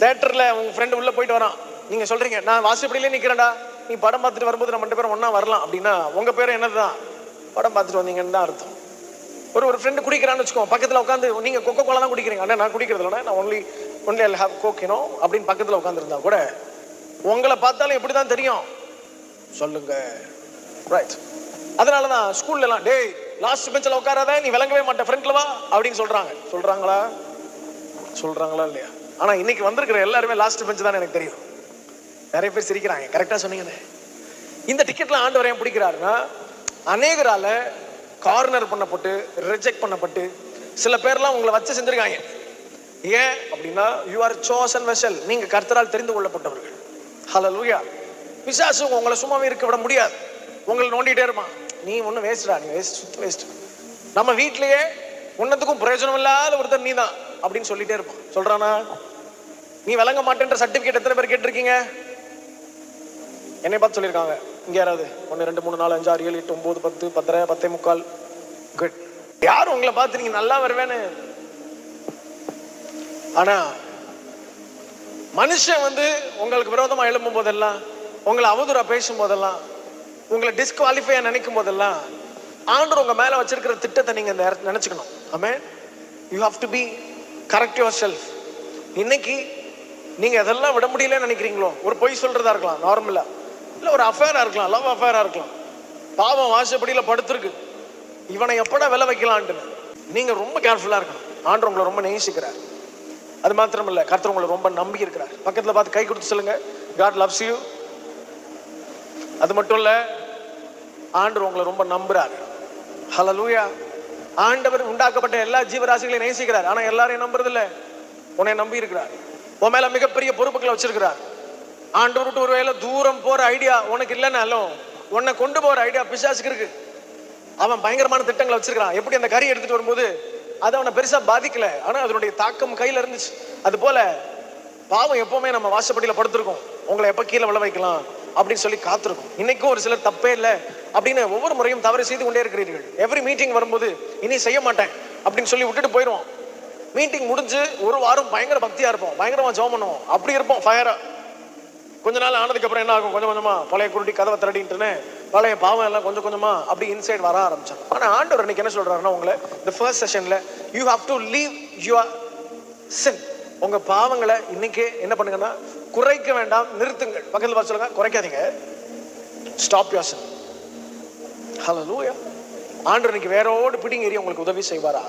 தேட்டரில் உங்கள் ஃப்ரெண்டு உள்ளே போயிட்டு வரான். நீங்கள் சொல்கிறீங்க நான் வாசப்படியிலே நிற்கிறேன்டா நீ படம் பார்த்துட்டு வரும்போது நம்ம ரெண்டு பேரும் ஒன்றா வரலாம். அப்படின்னா உங்கள் பேர் என்னது தான் படம் பார்த்துட்டு வந்தீங்கன்னு தான் அர்த்தம். ஒரு ஒரு ஃப்ரெண்டு குடிக்கிறான்னு வச்சுக்கோங்க. பக்கத்தில் உட்காந்து நீங்கள் கொக்கோ கோலா தான் குடிக்கிறீங்க. அண்ணா நான் குடிக்கிறது நான் ஒன்லி ஒன்லி ஐ ஹாவ் கோக்கினோ அப்படின்னு பக்கத்தில் உட்காந்துருந்தா கூட உங்களை பார்த்தாலும் எப்படி தான் தெரியும்? சொல்லுங்க. ரைட் அதனால தான் ஸ்கூல்லலாம் டேய் லாஸ்ட் பெஞ்சில் உட்காராத நீ விளங்கவே மாட்டேன் ஃப்ரண்ட்ல வா. அப்படின்னு சொல்கிறாங்க சொல்கிறாங்களா சொல்கிறாங்களா இல்லையா? ஆனால் இன்னைக்கு வந்திருக்கிற எல்லாருமே லாஸ்ட் பெஞ்ச் தான் எனக்கு தெரியும். நிறைய பேர் சிரிக்கிறாங்க. கரெக்டாக சொன்னீங்கன்னு. இந்த டிக்கெட்லாம் ஆண்டு வரையும் பிடிக்கிறாருன்னா அநேகரால் கார்னர் பண்ணப்பட்டு ரிஜெக்ட் பண்ணப்பட்டு சில பேர்லாம் உங்களை வச்சு செஞ்சுருக்காங்க. ஏன் அப்படின்னா யூ ஆர் சோசன் வெசல் நீங்கள் கர்த்தரால் தெரிந்து கொள்ளப்பட்டவர்கள். ஹலோ லூயா பிசாசு உங்களை சும்மாவே இருக்க விட முடியாது. உங்களை நோண்டிகிட்டே இருப்பான். நீ ஒன்றும் வேஸ்டா நீ வேஸ்ட் சுத்த வேஸ்ட் நம்ம வீட்லயே ஒன்றத்துக்கும் பிரயோஜனம் இல்லாத ஒருத்தர் நீ தான் அப்படின்னு சொல்லிட்டே இருப்பான் சொல்றானா? நீ விளங்க மாட்டேன்ற சர்டிபிகேட் எத்தனை பேர் கேட்டிருக்கீங்க? என்னை பார்த்து சொல்லியிருக்காங்க. இங்க யாராவது? ஒன்று ரெண்டு மூணு நாலு அஞ்சு ஆறு ஏழு எட்டு ஒன்பது பத்து பத்தரை பத்தே முக்கால். குட் யார் உங்களை பார்த்து நீங்க நல்லா வருவேன்னு? ஆனா மனுஷன் வந்து உங்களுக்கு விரோதமாக எழும்பும் போதெல்லாம் உங்களை அவதூறா பேசும் போதெல்லாம் உங்களை டிஸ்குவாலிஃபை நினைக்கும் போதெல்லாம் ஆண்டு உங்க மேலே வச்சிருக்கிற திட்டத்தை நீங்கள் இந்த நேரத்துல ஆமே you have to be correct yourself இன்னைக்கு நீங்கள் எதெல்லாம் விட முடியலன்னு நினைக்கிறீங்களோ? ஒரு பொய் சொல்கிறதா இருக்கலாம் நார்மலாக இல்லை ஒரு அஃபேராக இருக்கலாம் லவ் அஃபேராக இருக்கலாம். பாவம் வாசப்படியில் படுத்துருக்கு. இவனை எப்படா விலை வைக்கலான்ட்டு நீங்கள் ரொம்ப கேர்ஃபுல்லாக இருக்கணும். ஆண்டு உங்களை ரொம்ப நேசிக்கிறார். அது மாத்திரம் இல்லை கர்த்தர் உங்களை ரொம்ப நம்பி இருக்கிறார். பக்கத்தில் பார்த்து கை கொடுத்து சொல்லுங்க. காட் லவ்ஸ் யூ அது மட்டும் இல்லை ஆண்டு உங்களை ரொம்ப நம்புறாரு. லூயா ஆண்டவர் உண்டாக்கப்பட்ட எல்லா ஜீவராசிகளையும் நேசிக்கிறார். ஆனா எல்லாரையும் நம்புறதில்ல. உன்னை நம்பி இருக்கிறார் உன் மேல மிகப்பெரிய பொறுப்புகளை வச்சிருக்கிறார். ஆண்டவர் விட்டு ஒருவேளை தூரம் போற ஐடியா உனக்கு இல்லைனாலும் உன்னை கொண்டு போற ஐடியா பிசாசுக்கு இருக்கு. அவன் பயங்கரமான திட்டங்களை வச்சிருக்கான் எப்படி அந்த கறி எடுத்துட்டு வரும்போது அது அவனை பெருசா பாதிக்கல. ஆனா அதனுடைய தாக்கம் கையில இருந்துச்சு. அது போல பாவம் எப்பவுமே நம்ம வாசப்படியில படுத்திருக்கோம். உங்களை எப்ப கீழே விழ வைக்கலாம் அப்படின்னு சொல்லி காத்திருக்கும். இன்னைக்கும் ஒரு சிலர் தப்பே இல்லை. அப்படின்னு ஒவ்வொரு முறையும் தவறு செய்து கொண்டே இருக்கிறீர்கள். எவ்ரி மீட்டிங் வரும்போது இனி செய்ய மாட்டேன் அப்படின்னு சொல்லி விட்டுட்டு போயிடுவோம் மீட்டிங் முடிஞ்சு ஒரு வாரம் பயங்கர பக்தியா இருப்போம். பயங்கரமா ஜோம் பண்ணுவோம். அப்படி இருப்போம் ஃபயரா கொஞ்ச நாள் ஆனதுக்கு அப்புறம் என்ன ஆகும்? கொஞ்சம் கொஞ்சமா பழைய குருட்டி கதவை திரடின்ட்டுன்னு பழைய பாவம் எல்லாம் கொஞ்சம் கொஞ்சமா அப்படி இன்சைட் வர ஆரம்பிச்சாங்க ஆனா ஆண்டவர் இன்னைக்கு என்ன சொல்றாருன்னா உங்களை இந்த first செஷன்ல you have to leave your sin உங்க பாவங்களை இன்னைக்கு என்ன பண்ணுங்கன்னா குறைக்க வேண்டாம் நிறுத்துங்கள். பக்கத்தில் பார்த்து சொல்லுங்க குறைக்காதீங்க. Stop your sin hallelujah ஆண்டு இன்னைக்கு வேரோடு பிடிங்க உங்களுக்கு உதவி செய்வாரா